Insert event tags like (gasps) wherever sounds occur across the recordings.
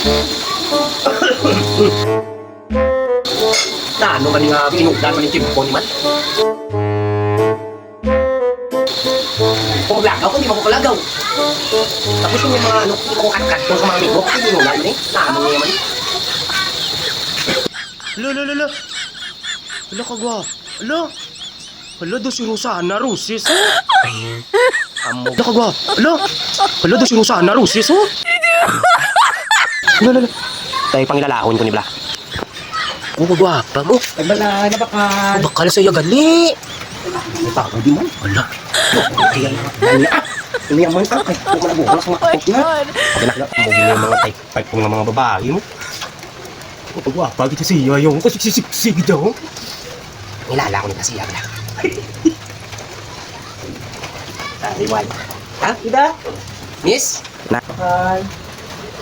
Na ano man nga inugdan man yung timpo ni man. Kung maglagaw ko, hindi mo ko kalagaw. Tapos yung mga ano, hindi ko kat-kat sa mga amigo, kasi inulan man eh. Na ano nga man. Lo, lo, lo, lo. Hala ka gwa. Hala. Do si Rosana Rusis, (gasps) oh. Amo. Hala ka gwa. Hala. Do si Rosana Rusis, oh. (laughs) Hala, hala. Tayo pangilalahon ko ni Bla. Oo, oh, gwapa mo. Ay bala, nabakan. Bakal sa iyo gali. May tao di man. Hala. Kaya ah. Ini ang mga kay kung malabukas mga kapok na. Anak na, mo gini mga type type ng mga babae mo. Oo, gwapa kita siya yung kasi sisig daw. Nilala ko ni kasi yan. Ay, wala. Ha? Ida? Miss? Na. Hi.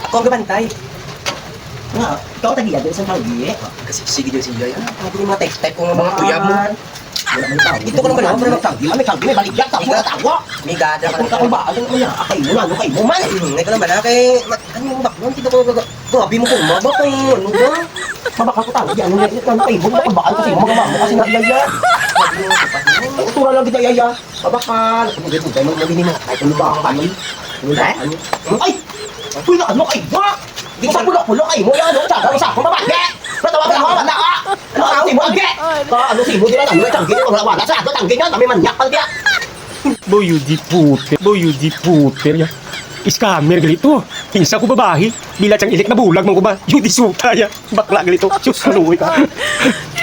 Ako ang gabantay. Nga, ikaw tagiya doon sa tawgi eh. Kasi sige doon siya. Yan, ako yung mga type-type ko ng mga kuya mo. Wala. Ito ko naman ako, pero magtawgi. Ah, may tawgi, may baligyan, tawgi na tawa. May gada ka. Kung ba, ano kaya, akay mo ano kay mo man. Hindi ko naman, kay, ano yung baklan, kita ko, gabi mo kung mabak kay, ano ba? Mabakal ko tawgi, ano yung, ano kay mo, mabakal kasi, magawa mo kasi naiyaya. Utura lang kita yaya. Babakal. Ano dito, tayo magmabini mo. Ay, ano ba ang kanin? Ano ba? Ano? Ay! Uy, na ano kay ba? Di ko sa pulok-pulok mo yan. Ano sa sa akong babae? Natawa ka mo, wala ka. Ano ang si mo age? Ka ano si mo dira ano tanggi ko wala wala sa ato tanggi nga kami manyak pal dia. Boyo di puter, boyo di puter ya. Scammer galito. Kinsa ko babae, bila siyang ilik na bulag man ko ba? Yung di suta ya. Bakla galito. Sus, kaluwi ka. (laughs)